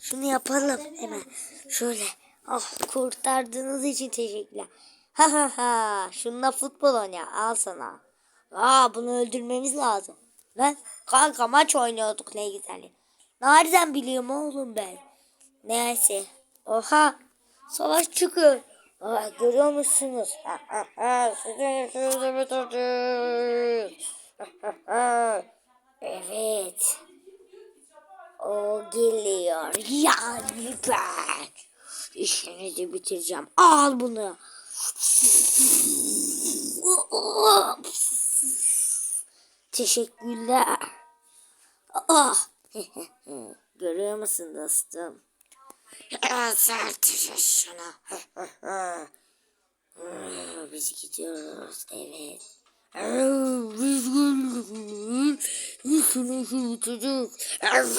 Şunu yapalım hemen. Şöyle. Ah kurtardığınız için teşekkürler. Ha ha ha. Şununla futbol oyna. Al sana. Aa bunu öldürmemiz lazım. Lan kanka maç oynuyorduk ne güzel. Nereden biliyorum oğlum ben? Neyse. Oha. Savaş çıkıyor. Aa, görüyor musunuz? Ha, ha, ha. Sizin yüzünüzü bitirdim. Ha, ha, ha. Evet. O geliyor. Yani ben. İşinizi bitireceğim. Al bunu. Teşekkürler. Ah. Görüyor musun dostum? Sert şuna. Biz gidiyoruz. Evet. Biz geldik. İşinizi bitireceğiz. Evet.